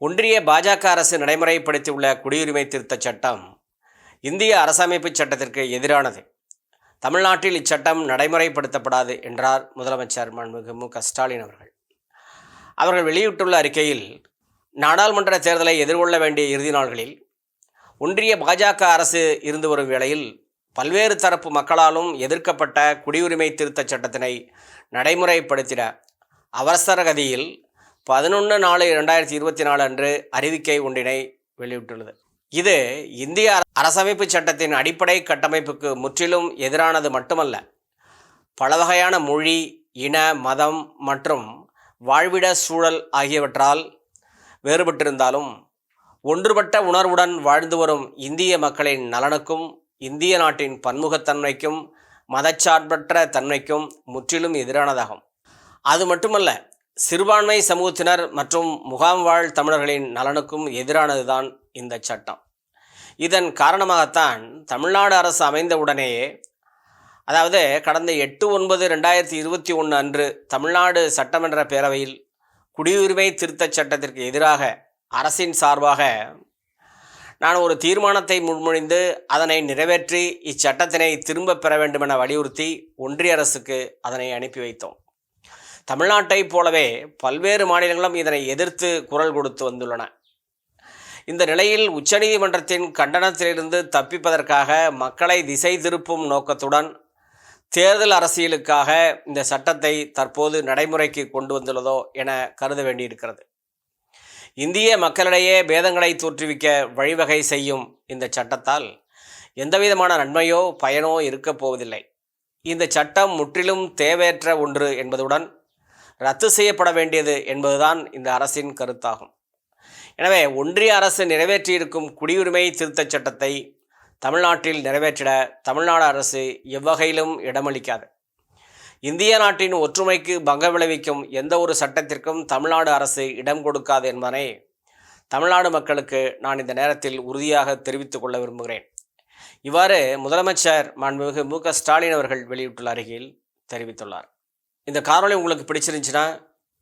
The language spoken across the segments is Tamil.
ஒன்றிய பாஜக அரசு நடைமுறைப்படுத்தியுள்ள குடியுரிமை திருத்தச் சட்டம் இந்திய அரசமைப்பு சட்டத்திற்கு எதிரானது. தமிழ்நாட்டில் இச்சட்டம் நடைமுறைப்படுத்தப்படாது என்றார் முதலமைச்சர் மாண்புமிகு மு க ஸ்டாலின் அவர்கள். அவர்கள் வெளியிட்டுள்ள அறிக்கையில் நாடாளுமன்ற தேர்தலை எதிர்கொள்ள வேண்டிய இறுதி நாள்களில் ஒன்றிய பாஜக அரசு இருந்து வரும் வேளையில் பல்வேறு தரப்பு மக்களாலும் எதிர்க்கப்பட்ட குடியுரிமை திருத்தச் சட்டத்தினை நடைமுறைப்படுத்திட அவசர கதியில் பதினொன்று நாலு ரெண்டாயிரத்தி இருபத்தி நாலு அன்று அறிவிக்கை ஒன்றினை வெளியிட்டுள்ளது. இது இந்திய அர- அரசமைப்பு சட்டத்தின் அடிப்படை கட்டமைப்புக்கு முற்றிலும் எதிரானது மட்டுமல்ல பல வகையான மொழி இன மதம் மற்றும் வாழ்விட சூழல் ஆகியவற்றால் வேறுபட்டிருந்தாலும் ஒன்றுபட்ட உணர்வுடன் வாழ்ந்து வரும் இந்திய மக்களின் நலனுக்கும் இந்திய நாட்டின் பன்முகத்தன்மைக்கும் மதச்சார்பற்ற தன்மைக்கும் முற்றிலும் எதிரானதாகும். அது மட்டுமல்ல சிறுபான்மை சமூகத்தினர் மற்றும் முகாம் வாழ் தமிழர்களின் நலனுக்கும் எதிரானதுதான் இந்த சட்டம். இதன் காரணமாகத்தான் தமிழ்நாடு அரசு அமைந்தவுடனேயே அதாவது கடந்த எட்டு ஒன்பது ரெண்டாயிரத்தி இருபத்தி ஒன்று அன்று தமிழ்நாடு சட்டமன்ற பேரவையில் குடியுரிமை திருத்தச் சட்டத்திற்கு எதிராக அரசின் சார்பாக நான் ஒரு தீர்மானத்தை முன்மொழிந்து அதனை நிறைவேற்றி இச்சட்டத்தினை திரும்பப் பெற வேண்டுமென வலியுறுத்தி ஒன்றிய அரசுக்கு அதனை அனுப்பி வைத்தோம். தமிழ்நாட்டைப் போலவே பல்வேறு மாநிலங்களும் இதனை எதிர்த்து குரல் கொடுத்து வந்துள்ளன. இந்த நிலையில் உச்சநீதிமன்றத்தின் கண்டனத்திலிருந்து தப்பிப்பதற்காக மக்களை திசை திருப்பும் நோக்கத்துடன் தேர்தல் அரசியலுக்காக இந்த சட்டத்தை தற்போது நடைமுறைக்கு கொண்டு வந்துள்ளதோ என கருத வேண்டியிருக்கிறது. இந்திய மக்களிடையே பேதங்களை தோற்றுவிக்க வழிவகை செய்யும் இந்த சட்டத்தால் எந்தவிதமான நன்மையோ பயனோ இருக்கப் போவதில்லை. இந்த சட்டம் முற்றிலும் தேவையற்ற ஒன்று என்பதுடன் ரத்து செய்யப்பட வேண்டியது என்பதுதான் இந்த அரசின் கருத்தாகும். எனவே ஒன்றிய அரசு நிறைவேற்றியிருக்கும் குடியுரிமை திருத்தச் சட்டத்தை தமிழ்நாட்டில் நிறைவேற்றிட தமிழ்நாடு அரசு எவ்வகையிலும் இடமளிக்காது. இந்திய நாட்டின் ஒற்றுமைக்கு பங்கம் விளைவிக்கும் எந்த ஒரு சட்டத்திற்கும் தமிழ்நாடு அரசு இடம் கொடுக்காது என்பதனை தமிழ்நாடு மக்களுக்கு நான் இந்த நேரத்தில் உறுதியாக தெரிவித்துக் கொள்ள விரும்புகிறேன். இவ்வாறு முதலமைச்சர் மாண்புமிகு மு க ஸ்டாலின் அவர்கள் வெளியிட்டுள்ள அறிக்கையில் தெரிவித்துள்ளார். இந்த காணொளி உங்களுக்கு பிடிச்சிருந்துச்சுன்னா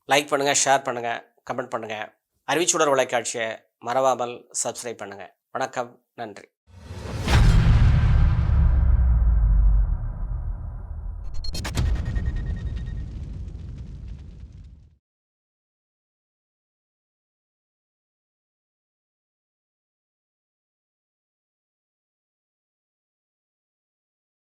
லைக் பண்ணுங்கள் ஷேர் பண்ணுங்கள் கமெண்ட் பண்ணுங்கள் அறிவிச்சுடர் வலைக்காட்சியை மறவாமல் சப்ஸ்கிரைப் பண்ணுங்கள் வணக்கம் நன்றி.